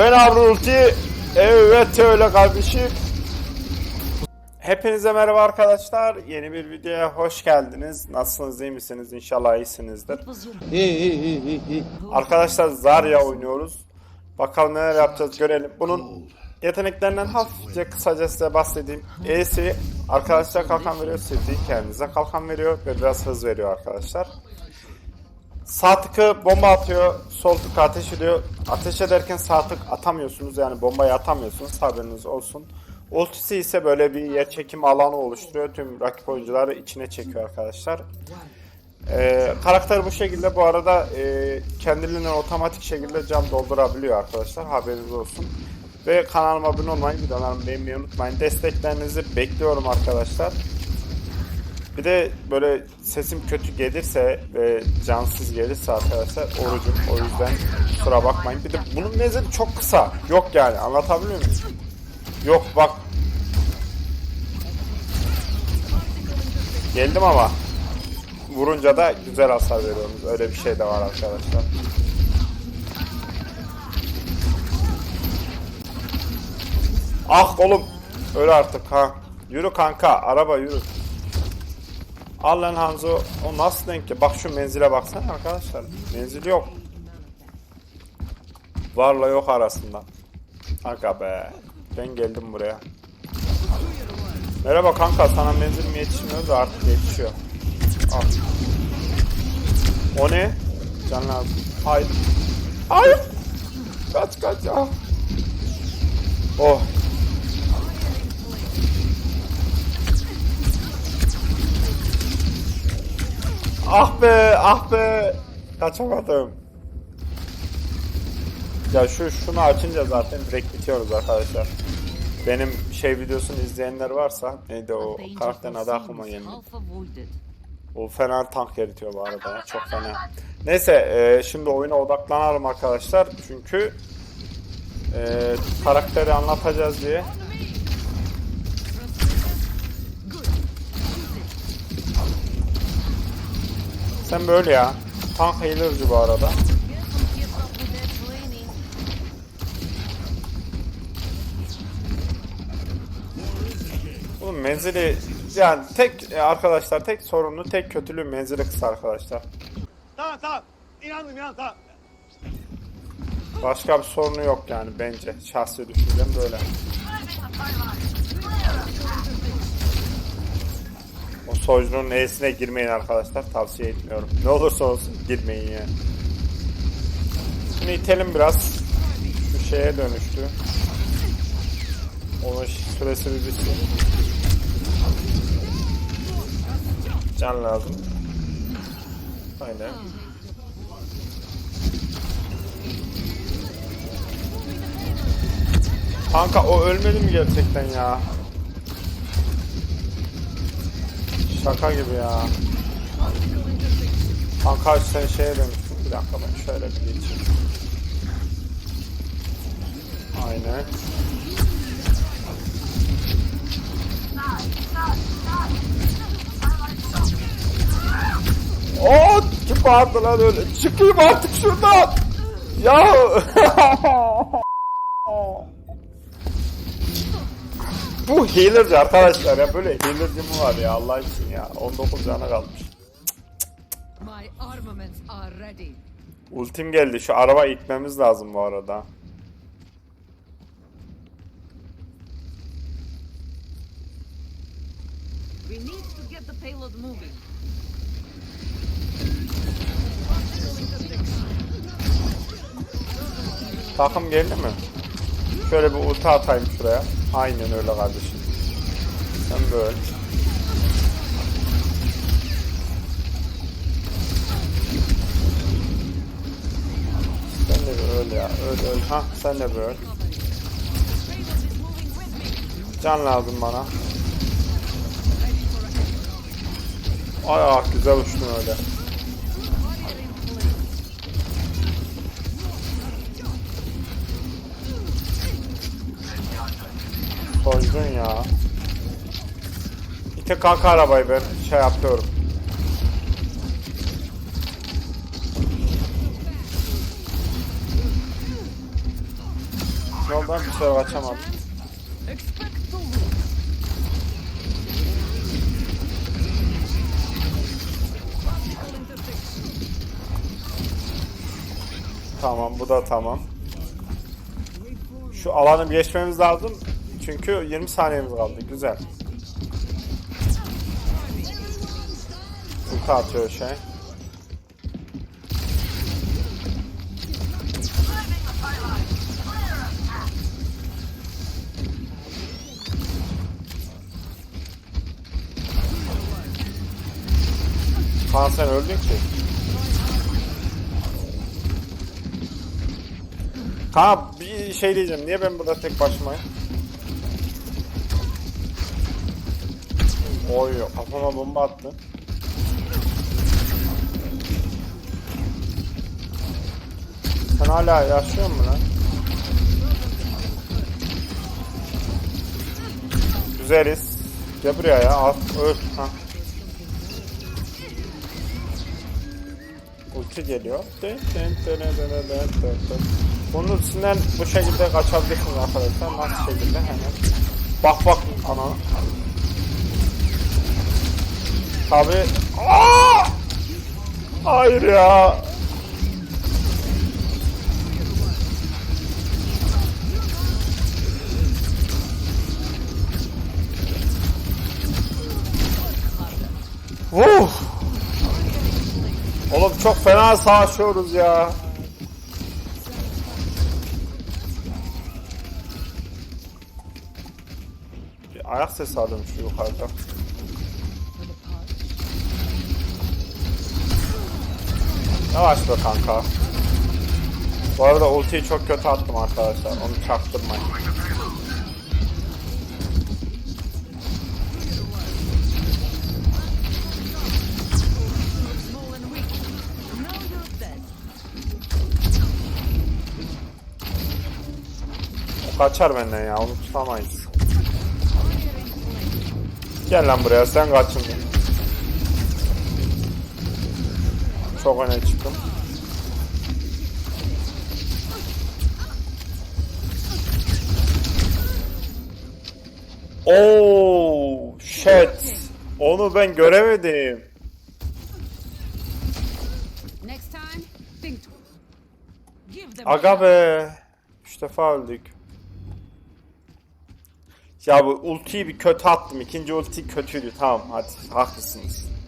Ulti. Evet öyle kardeşim. Hepinize merhaba arkadaşlar. Yeni bir videoya hoş geldiniz. Nasılsınız iyi misiniz? İnşallah iyisinizdir. İyi iyi iyi iyi iyi. Arkadaşlar Zarya oynuyoruz. Bakalım neler yapacağız görelim. Bunun yeteneklerinden hafifçe kısaca size bahsedeyim. E'si arkadaşlar kalkan veriyor. Sildiği kendinize kalkan veriyor ve biraz hız veriyor arkadaşlar. Sağ tıkı bomba atıyor. Sol tıkı ateş ediyor. Ateş ederken sağ tık atamıyorsunuz. Yani bombayı atamıyorsunuz. Haberiniz olsun. Ultisi ise böyle bir yer çekim alanı oluşturuyor. Tüm rakip oyuncuları içine çekiyor arkadaşlar. Ee, karakter bu şekilde bu arada e, kendiliğinden otomatik şekilde cam doldurabiliyor arkadaşlar haberiniz olsun. Ve kanalıma abone olmayı, videolarımı beğenmeyi unutmayın. Desteklerinizi bekliyorum arkadaşlar. Bir de böyle sesim kötü gelirse ve cansız gelirse arkadaşlar orucum o yüzden kusura bakmayın. Bir de bunun menzili çok kısa. Yok yani anlatabiliyor muyum? Yok bak. Geldim ama vurunca da güzel hasar veriyoruz. Öyle bir şey de var arkadaşlar. Ah oğlum. Öyle artık ha. Yürü kanka. Araba yürü. Al lan Hanzo. O nasıl denk ki? Bak şu menzile baksana arkadaşlar. Menzil yok. Varla yok arasında. Kanka be. Ben geldim buraya. Merhaba kanka sana menzilim yetişmiyor da artık yetişiyor. Al. O ne? Can lazım. Hayır. Hayır. Kaç kaç ya. Oh. Ah be, ah be. Kaçamadım. Ya şu şunu açınca zaten direkt bitiyoruz arkadaşlar. Benim şey videosunu izleyenler varsa neydi o karakterin adı aklıma gelmedi. O fena tank eritiyor bu arada. Çok fena. Neyse e, şimdi oyuna odaklanalım arkadaşlar. Çünkü e, karakteri anlatacağız diye. Sen böyle ya. Tank healer'cı bu arada. Bunun menzili yani tek e, arkadaşlar tek sorunu tek kötülüğü menzili kısa arkadaşlar. Tamam tamam. İnandım inandım tamam. Başka bir sorunu yok yani bence. Şahsi düşüncem böyle. Soycunun E'sine girmeyin arkadaşlar. Tavsiye etmiyorum. Ne olursa olsun girmeyin yani. Şimdi itelim biraz. Şu şeye dönüştü. Onun süresi bir bitsin. Can lazım. Aynen. Kanka o ölmedi mi gerçekten ya? Şaka gibi ya. Kanka sen şeye dönüştün. Bir dakika ben şöyle bir geçeyim. Aynen. Oo, kim bağırdı lan öyle? Çıkayım artık şuradan. Ya. Bu healer'cı arkadaşlar ya böyle healer'cı mı var ya Allah için ya 19 canı kalmış. Ultim geldi şu araba itmemiz lazım bu arada. We need to get the payload moving. Takım geldi mi? Şöyle bir ulti atayım şuraya. Aynen öyle kardeşim. Sen böyle. Sen de öl ya. Öl öl. Ha sen de böyle. Can lazım bana. Ay ah güzel uçtun öyle. Soydun ya. İte kanka arabayı ben şey yapıyorum. Lan? Bir sefer to lose. Tamam bu da tamam. Şu alanı geçmemiz lazım. Çünkü 20 saniyemiz kaldı. Güzel. Ulti atıyor şey. Kaan sen öldün ki. Kaan bir şey diyeceğim. Niye ben burada tek başımayım? Oy kafama bomba attı. Sen hala yaşıyor musun lan? Güzeliz. Gel buraya ya. Al, öl. Ha. Ulti geliyor. Bunun üstünden bu şekilde kaçabilirsiniz arkadaşlar. Nasıl şekilde hemen. Bak bak ana. Tabi. Aa! Hayır ya. Uf. Oğlum çok fena savaşıyoruz ya. Ayak sesi aldım şu yukarıda. Yavaş be kanka. Bu arada ultiyi çok kötü attım arkadaşlar. Onu çaktırmayın. Kaçar benden ya. Onu tutamayız. Gel lan buraya. Sen kaçın. Çok öne çıktım. Oh shit. Onu ben göremedim. Aga be. Üç defa öldük. Ya bu ultiyi bir kötü attım. İkinci ulti kötüydü. Tamam hadi haklısınız.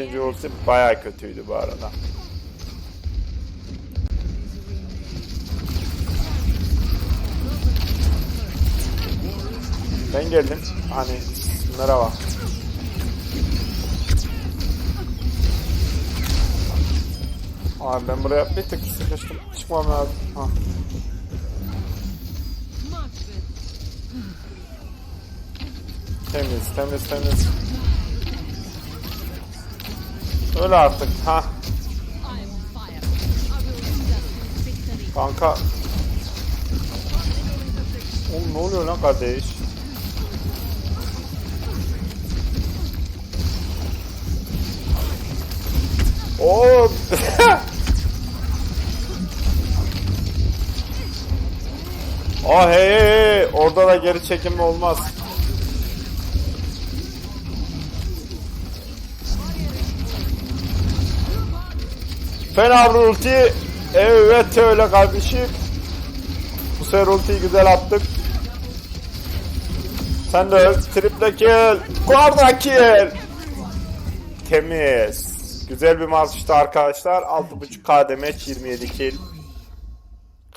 İkinci ulti bayağı kötüydü bu arada. Ben geldim. Hani merhaba. Abi ben buraya bir tık sıkıştım. Çıkmam lazım. Ha. Temiz, temiz, temiz. Öyle artık. Ha. Kanka. Oğlum ne oluyor lan kardeş? Oo. Aa hey, hey hey orada da geri çekilme olmaz. Fena bir. Evet öyle kardeşim. Bu sefer ultiyi güzel attık. Sen de öl. Triple kill. Quarter kill. Temiz. Güzel bir maçtı arkadaşlar. 6.5 KDM 27 kill.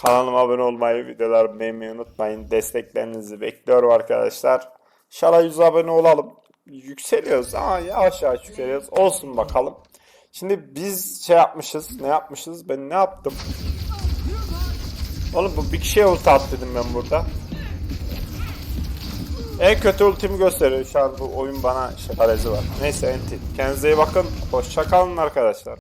Kanalıma abone olmayı, videolarımı beğenmeyi unutmayın. Desteklerinizi bekliyorum arkadaşlar. İnşallah 100 abone olalım. Yükseliyoruz ama yavaş yavaş yükseliyoruz. Olsun bakalım. Şimdi biz şey yapmışız. Ne yapmışız? Ben ne yaptım? Oğlum bu bir kişiye ulti at dedim ben burada. En kötü ultimi gösteriyor şu an bu oyun bana garezi var. Neyse enti. Kendinize iyi bakın. Hoşçakalın arkadaşlar.